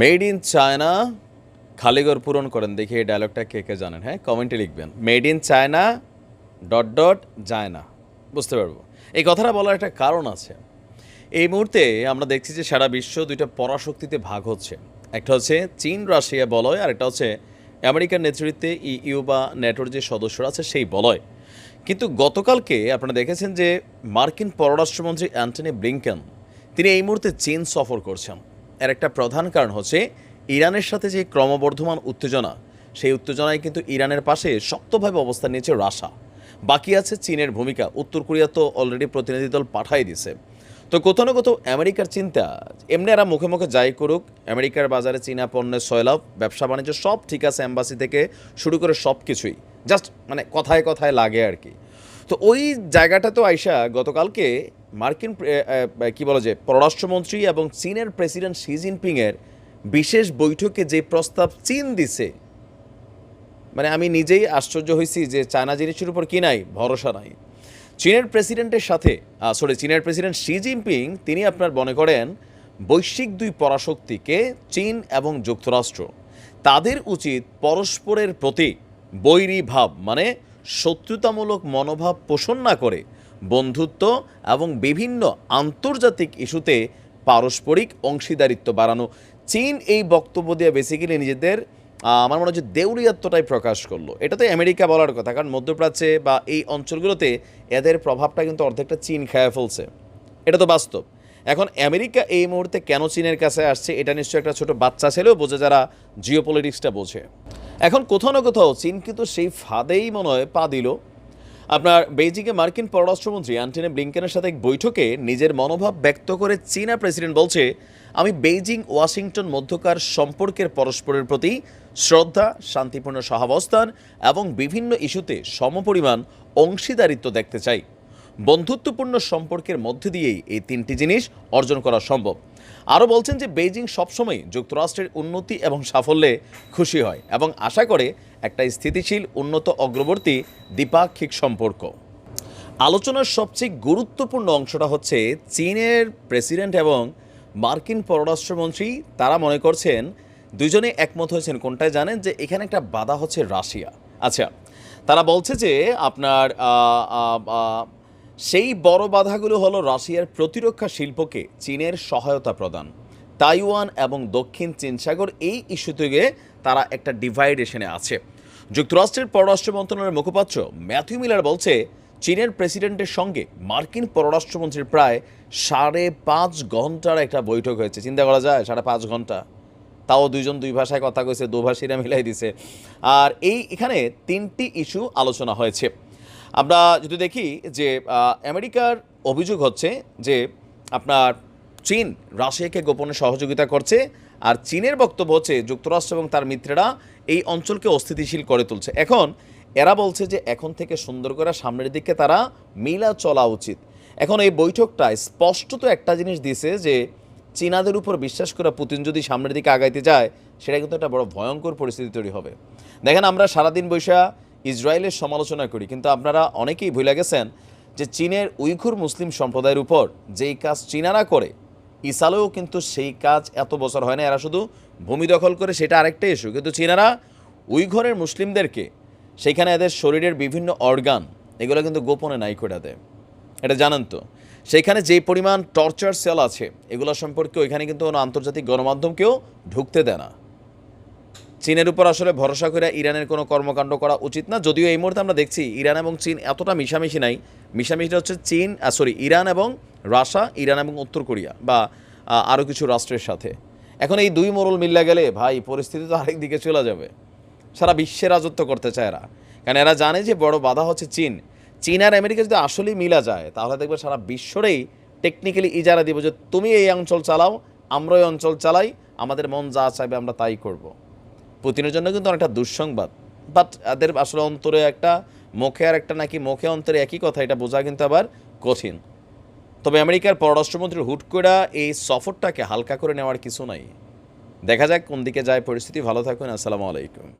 Made in China খালিগর পূরণ করেন দেখি এই ডায়লগটা কে কে জানেন? হ্যাঁ কমেন্টে লিখবেন। Made in China dot dot যায় না বুঝতে পারব। এই কথাটা বলার একটা কারণ আছে। এই মুহূর্তে আমরা দেখছি যে সারা বিশ্ব দুইটা পরাশক্তিতে ভাগ হচ্ছে। একটা হচ্ছে চীন, রাশিয়া বলয়, আর একটা হচ্ছে আমেরিকার নেতৃত্বে ইইউ বা নেটোর যে সদস্যরা আছে, সেই বলয়। কিন্তু গতকালকে আপনারা দেখেছেন যে মার্কিন পররাষ্ট্রমন্ত্রী অ্যান্টনি ব্লিংকেন, তিনি এই মুহূর্তে চীন সফর করছেন। এর একটা প্রধান কারণ হচ্ছে ইরানের সাথে যে ক্রমবর্ধমান উত্তেজনা, সেই উত্তেজনায় কিন্তু ইরানের পাশে শক্তভাবে অবস্থান নিয়েছে রাশা বাকি আছে চীনের ভূমিকা, উত্তর কোরিয়া তো অলরেডি প্রতিনিধি দল পাঠাই দিছে তো কোথাও না কোথাও আমেরিকার চিন্তা, এমনি এরা মুখে মুখে যাই করুক, আমেরিকার বাজারে চীনা পণ্যের সয়লাভ, ব্যবসা বাণিজ্য সব ঠিক আছে অ্যাম্বাসি থেকে শুরু করে সব কিছুই জাস্ট মানে কথায় কথায় লাগে আর কি। তো ওই জায়গাটা তো আইসা গতকালকে মার্কিন কি বলা যায় পররাষ্ট্রমন্ত্রী এবং চীনের প্রেসিডেন্ট শি জিনপিংয়ের বিশেষ বৈঠকে যে প্রস্তাব চীন দিছে মানে আমি নিজেই আশ্চর্য হয়েছি যে চায়না জিনিসের উপর কি নাই, ভরসা নাই। চীনের প্রেসিডেন্টের সাথে সরি চীনের প্রেসিডেন্ট শি জিনপিং, তিনি আপনার মনে করেন, বৈশ্বিক দুই পরাশক্তিকে চীন এবং যুক্তরাষ্ট্র, তাদের উচিত পরস্পরের প্রতি বৈরী ভাব মানে শত্রুতামূলক মনোভাব পোষণ না করে বন্ধুত্ব এবং বিভিন্ন আন্তর্জাতিক ইস্যুতে পারস্পরিক অংশীদারিত্ব বাড়ানো। চীন এই বক্তব্য দিয়ে বেসিক্যালি নিজেদের আমার মনে হচ্ছে দেউলিয়াত্বটাই প্রকাশ করল। এটা তো আমেরিকা বলার কথা, কারণ মধ্যপ্রাচ্যে বা এই অঞ্চলগুলোতে এদের প্রভাবটা কিন্তু অর্ধেকটা চীন খেয়ে ফেলছে। এটা তো বাস্তব। এখন আমেরিকা এই মুহূর্তে কেন চীনের কাছে আসছে, এটা নিশ্চয়ই একটা ছোট বাচ্চা ছেলেও বোঝে যারা জিও পলিটিক্সটা বোঝে। এখন কোথাও না কোথাও চীন কিন্তু সেই ফাঁদেই মনে হয় পা দিল। আপনার বেইজিংয়ে মার্কিন পররাষ্ট্রমন্ত্রী অ্যান্টনি ব্লিংকেনের সাথে এক বৈঠকে নিজের মনোভাব ব্যক্ত করে চীনা প্রেসিডেন্ট বলছে, আমি বেইজিং, ওয়াশিংটন মধ্যকার সম্পর্কের পরস্পরের প্রতি শ্রদ্ধা, শান্তিপূর্ণ সহাবস্থান এবং বিভিন্ন ইস্যুতে সমপরিমাণ অংশীদারিত্ব দেখতে চাই। বন্ধুত্বপূর্ণ সম্পর্কের মধ্যে দিয়েই এই তিনটি জিনিস অর্জন করা সম্ভব। আরও বলছেন যে বেইজিং সবসময় যুক্তরাষ্ট্রের উন্নতি এবং সাফল্যে খুশি হয় এবং আশা করে একটা স্থিতিশীল, উন্নত অগ্রবর্তী দ্বিপাক্ষিক সম্পর্ক। আলোচনার সবচেয়ে গুরুত্বপূর্ণ অংশটা হচ্ছে চীনের প্রেসিডেন্ট এবং মার্কিন পররাষ্ট্রমন্ত্রী তারা মনে করছেন দুজনে একমত হয়েছেন। কোনটায় জানেন? যে এখানে একটা বাধা হচ্ছে রাশিয়া। আচ্ছা তারা বলছে যে আপনার সেই বড় বাধাগুলো হলো রাশিয়ার প্রতিরক্ষা শিল্পকে চীনের সহায়তা প্রদান। তাইওয়ান এবং দক্ষিণ চীন সাগর এই ইস্যু থেকে তারা একটা ডিভাইডেশনে আছে। যুক্তরাষ্ট্রের পররাষ্ট্র মন্ত্রণালয়ের মুখপাত্র ম্যাথিউ মিলার বলছে, চীনের প্রেসিডেন্টের সঙ্গে মার্কিন পররাষ্ট্রমন্ত্রীর প্রায় সাড়ে পাঁচ ঘণ্টার একটা বৈঠক হয়েছে। চিন্তা করা যায়, সাড়ে পাঁচ ঘণ্টা। তাও দুইজন দুই ভাষায় কথা কইছে দুভাষীরা মিলাই দিছে। আর এই এখানে তিনটি ইস্যু আলোচনা হয়েছে। আমরা যদি দেখি যে আমেরিকার অভিযোগ হচ্ছে যে, আপনার চীন রাশিয়াকে গোপনে সহযোগিতা করছে আর চীনের বক্তব্য হচ্ছে যুক্তরাষ্ট্র এবং তার মিত্রেরা এই অঞ্চলকে অস্থিতিশীল করে তুলছে। এখন এরা বলছে যে, এখন থেকে সুন্দর করে সামনের দিকে তারা মিলা চলা উচিত। এখন এই বৈঠকটায় স্পষ্টত একটা জিনিস দিছে যে, চীনাদের উপর বিশ্বাস করে পুতিন যদি সামনের দিকে আগাইতে যায়, সেটা কিন্তু একটা বড় ভয়ঙ্কর পরিস্থিতি তৈরি হবে। দেখেন আমরা সারাদিন বৈশা ইসরায়েলের সমালোচনা করি, কিন্তু আপনারা অনেকেই ভুলে গেছেন যে চীনের উইঘুর মুসলিম সম্প্রদায়ের উপর যেই কাজ চীনারা করে, ইসালেও কিন্তু সেই কাজ এত বছর হয় না, এরা শুধু ভূমি দখল করে সেটা আরেকটা ইস্যু কিন্তু চীনারা উইঘরের মুসলিমদেরকে সেইখানে এদের শরীরের বিভিন্ন অর্গান এগুলো কিন্তু গোপনে নাই দেয়। এটা জানেন তো? সেইখানে যে পরিমাণ টর্চার সেল আছে, এগুলো সম্পর্কে ওইখানে কিন্তু কোনো আন্তর্জাতিক গণমাধ্যমকেও ঢুকতে দেয় না। চীনের উপর আসলে ভরসা করে ইরানের কোনো কর্মকাণ্ড করা উচিত না। যদিও এই মুহূর্তে আমরা দেখছি ইরান এবং চীন এতটা মিশামিশি নাই। মিশামিশিটা হচ্ছে চীন সরি ইরান এবং রাশা ইরান এবং উত্তর কোরিয়া বা আরও কিছু রাষ্ট্রের সাথে। এখন এই দুই মোরল মিল্লা গেলে ভাই পরিস্থিতি তো আরেক দিকে চলে যাবে। সারা বিশ্বে রাজত্ব করতে চায় এরা। কারণ এরা জানে যে বড় বাধা হচ্ছে চীন। চীন আর আমেরিকা যদি আসলেই মিলা যায়, তাহলে দেখবে সারা বিশ্বরেই টেকনিক্যালি ইজারা দিব যে, তুমি এই অঞ্চল চালাও আমরা এই অঞ্চল চালাই, আমাদের মন যা চাইবে আমরা তাই করব। পুতিনের জন্য কিন্তু অনেকটা দুঃসংবাদ। বাট তাদের আসলে অন্তরে একটা মুখে আর একটা নাকি মুখে অন্তরে একই কথা, এটা বোঝা কিন্তু আবার কঠিন। তবে আমেরিকার পররাষ্ট্রমন্ত্রীর হুট করে এই সফরটাকে হালকা করে নেওয়ার কিছু নাই। দেখা যাক কোন দিকে যায় পরিস্থিতি। ভালো থাকুন, আসসালামু আলাইকুম।